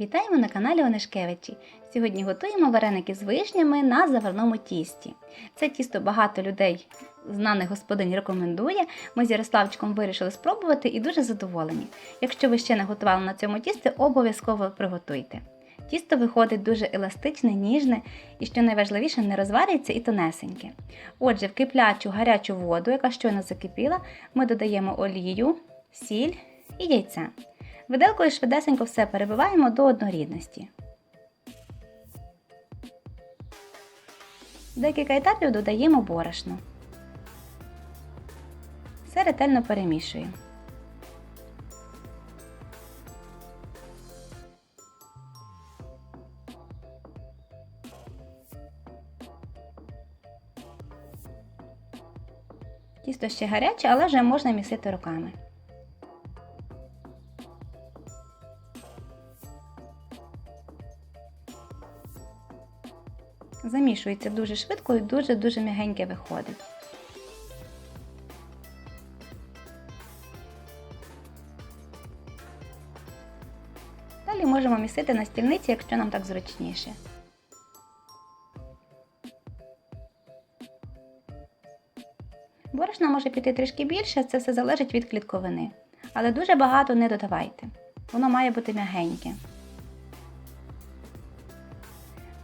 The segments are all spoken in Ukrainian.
Вітаємо на каналі Онишкевичі. Сьогодні готуємо вареники з вишнями на заварному тісті. Це тісто багато людей, знаних господинь, рекомендує. Ми з Ярославчиком вирішили спробувати і дуже задоволені. Якщо ви ще не готували на цьому тісті, обов'язково приготуйте. Тісто виходить дуже еластичне, ніжне і, що найважливіше, не розварюється і тонесеньке. Отже, в киплячу гарячу воду, яка щойно закипіла, ми додаємо олію, сіль і яйце. Виделкою швидесенько все перебиваємо до однорідності. Декілька етапів додаємо борошно. Все ретельно перемішуємо. Тісто ще гаряче, але вже можна місити руками. Замішується дуже швидко і дуже-дуже м'ягеньке виходить. Далі можемо місити на стільниці, якщо нам так зручніше. Борошна може піти трішки більше, це все залежить від клітковини. Але дуже багато не додавайте. Воно має бути м'ягеньке.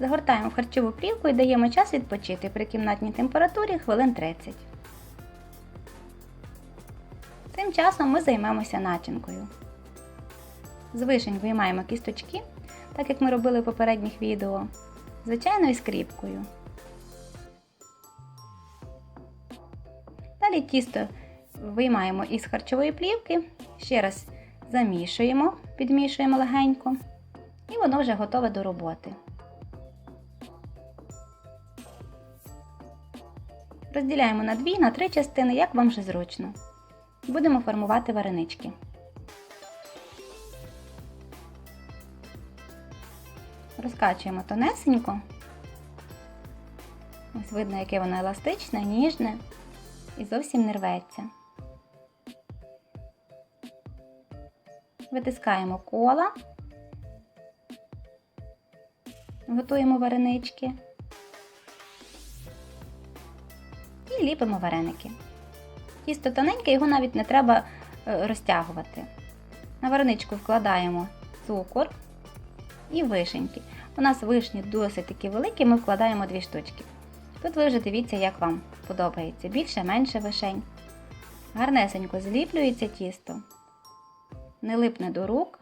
Загортаємо в харчову плівку і даємо час відпочити при кімнатній температурі хвилин 30. Цим часом ми займемося начинкою. З вишень виймаємо кісточки, так як ми робили в попередніх відео, звичайною скріпкою. Далі тісто виймаємо із харчової плівки, ще раз замішуємо, підмішуємо легенько, і воно вже готове до роботи. Розділяємо на дві, на три частини, як вам вже зручно. Будемо формувати варенички. Розкачуємо тонесенько. Ось видно, яке воно еластичне, ніжне і зовсім не рветься. Витискаємо кола, готуємо варенички. Ліпимо вареники. Тісто тоненьке, його навіть не треба е, розтягувати. На вареничку вкладаємо цукор і вишеньки. У нас вишні досить такі великі, ми вкладаємо дві штучки. Тут ви вже дивіться, як вам подобається. Більше, менше вишень. Гарнесенько зліплюється тісто, не липне до рук.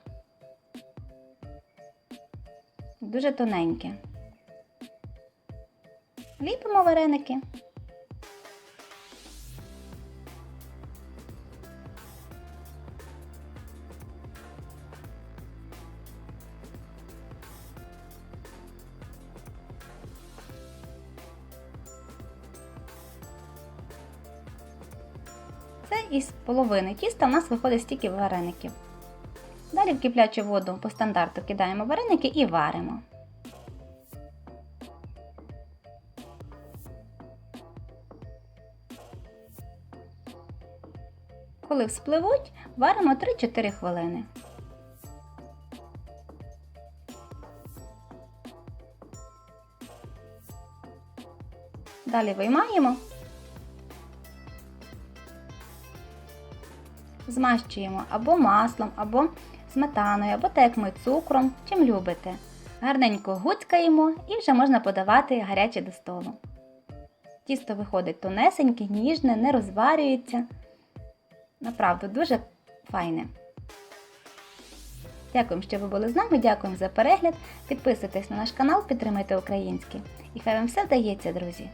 Дуже тоненьке. Ліпимо вареники. Це із половини тіста у нас виходить стільки вареників. Далі в киплячу воду по стандарту кидаємо вареники і варимо. Коли вспливуть, варимо 3-4 хвилини. Далі виймаємо змащуємо або маслом, або сметаною, або текмою, цукром, чим любите. Гарненько гуцькаємо і вже можна подавати гаряче до столу. Тісто виходить тонесеньке, ніжне, не розварюється. Направду дуже файне. Дякуємо, що ви були з нами, дякуємо за перегляд. Підписуйтесь на наш канал, підтримайте українське. І хай вам все вдається, друзі!